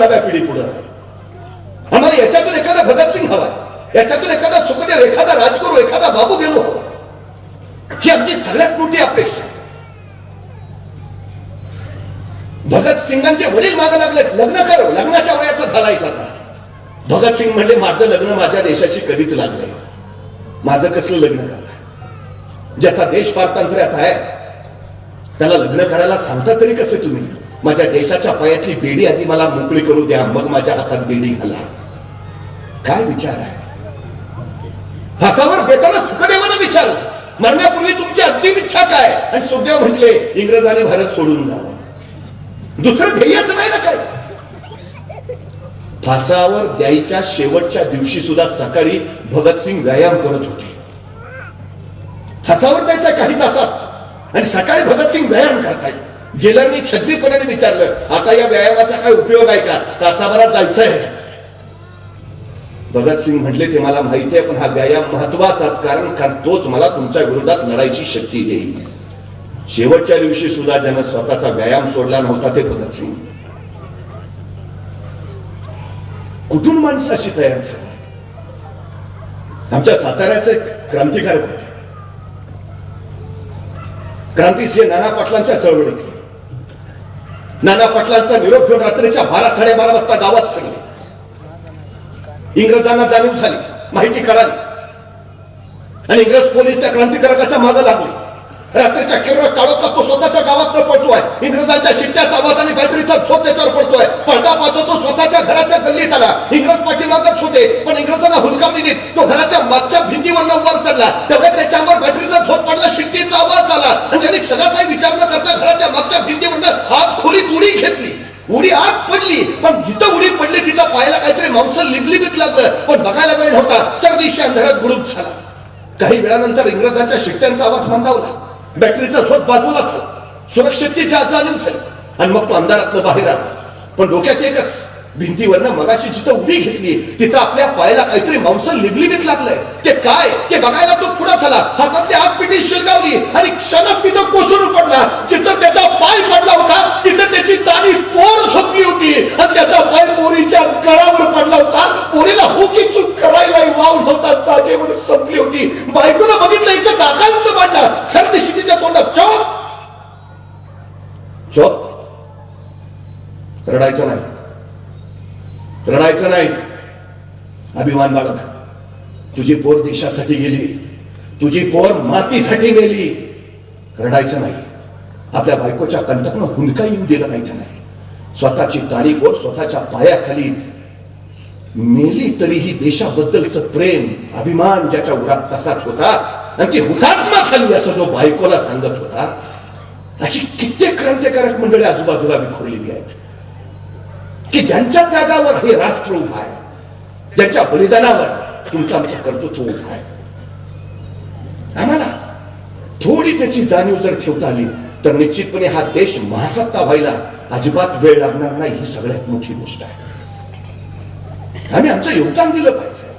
नव्या पिढी पुढे आम्हाला याच्यातून एखादा भगतसिंग हवा याच्यातून एखादा सुखदेव एखादा राजगुरू एखादा बाबू गेलो हो. ही. आमची सगळ्यात मोठी अपेक्षा आहे. भगतसिंगांचे वडील मागे लागले. लग्न कर. लग्नाच्या वयाचं झालायस आता भगतसिंग म्हणले माझं लग्न माझ्या देशाशी कधीच लागलंय माझं कसलं लग्न करत ज्याचा देश पारतंत्र्यात आहे त्याला लग्न करायला सांगता तरी कसं तुम्ही? माझ्या देशाच्या पायातली बेडी आधी मला मोकळी करू द्या मग माझ्या हातात बेडी घाला. काय विचार आहे? फासावर बेताना सुखदेवानं विचारलं मरण्यापूर्वी तुमची अंतिम इच्छा काय? आणि सुखदेव म्हटले इंग्रजाने भारत सोडून जावं दुसरं ध्येयच नाही ना काय? फासावर द्यायच्या शेवटच्या दिवशी सुद्धा सकाळी भगतसिंग व्यायाम करत होते. फासावर द्यायचा काही तासात आणि सकाळी भगतसिंग व्यायाम करतायत. जेलरनी छत्रीपणाने विचारलं आता या व्यायामाचा काय उपयोग आहे का? तासाभरात जायचंय. भगतसिंग म्हटले ते मला माहिती आहे पण हा व्यायाम महत्वाचाच कारण कारण तोच मला तुमच्या विरोधात लढायची शक्ती देईल. शेवटच्या दिवशी सुद्धा ज्यानं स्वतःचा व्यायाम सोडला नव्हता ते भगतसिंग कुठून माणसं अशी तयार झाली? आमच्या साताऱ्याचे क्रांतिकारक होते. क्रांतीसिंह नाना पाटलांच्या चळवळीत नाना पाटलांचा निरोप घेऊन रात्रीच्या बारा साडेबारा वाजता गावात सांगले इंग्रजांना जाणीव झाली माहिती कळाली. आणि इंग्रज पोलीस त्या क्रांतिकारकाच्या मागे लागले. रात्रीच्या किरण काळोखा तो स्वतःच्या गावात न पडतोय. इंग्रजांच्या शिट्ट्याचा आवाज आणि बॅटरीचा झोप त्याच्यावर पडतोय. पडदा पाहतो तो स्वतःच्या घराच्या गल्लीत आला. इंग्रज पाठीमागच होते पण इंग्रजांना हुलकावणी देत तो घराच्या मागच्या भिंतीवर वर चढला. तेवढ्या त्याच्यावर बॅटरीचा झोप पडला शिट्टीचा आवाज आला. आणि त्याने क्षणाचा विचार न करता घराच्या मागच्या भिंतीवर आत खोलीत उडी घेतली उडी आत पडली. पण जिथं उडी पडली तिथं पायाला काहीतरी मांस लिबलिबीत लागलं. पण बघायला वेळ नव्हता. सर्दीशी अंधारात गुडूप झाला. काही वेळानंतर इंग्रजांच्या शिट्ट्यांचा आवाज मंदावला. बॅटरीचा शोध बाजूला झाला. सुरक्षिततेची चालू झाली. आणि मग तो अंधारातनं बाहेर आला. पण डोक्यात एकच भिंतीवरनं मगाशी जिथं उडी घेतली तिथं आपल्या पायाला काहीतरी मांस लिबलिबीत लागलंय. ते काय? ते बघायला तो पुढा झाला. हातातली आग पिटी शिरगावली. आणि क्षणात तिथं कोसळून पडला. जिथं त्याचा पाय पडला होता तिथं त्याची ताणी पोर झोपली होती. आणि त्याचा पाय पोरीच्या गळावर पडला होता. पोरीला हुकी चूक करायला वाव नव्हता. जागेवर संपली होती. बायकोनं बघितलं एकच आकांत मांडला सर्दी शिटीच्या तोंडात चोप. चोप. रडायचं नाही. रडायचं नाही. अभिमान बाळक तुझी पोर देशासाठी गेली. तुझी पोर मातीसाठी गेली रडायचं नाही. आपल्या बायकोच्या कंटकनं हुंदका येऊ दिलं नाही. त्याने स्वतःची तारी पोर स्वतःच्या पायाखाली मेली तरीही देशाबद्दलचं प्रेम अभिमान ज्याच्या उरात तसाच होता आणि ती हुतात्मा झाली असं जो बायकोला सांगत होता अशी कित्येक क्रांतिकारक मंडळी आजूबाजूला विखुरलेली आहेत. की ज्यांच्या त्यागावर हे राष्ट्र उभं आहे ज्यांच्या बलिदानावर तुमचं आमचं कर्तृत्व उभं आहे. आम्हाला थोडी त्याची जाणीव जर ठेवता आली तर निश्चितपणे हा देश महासत्ता व्हायला अजिबात वेळ लागणार नाही ही सगळ्यात मोठी गोष्ट आहे. आम्ही आमचं योगदान दिलं पाहिजे.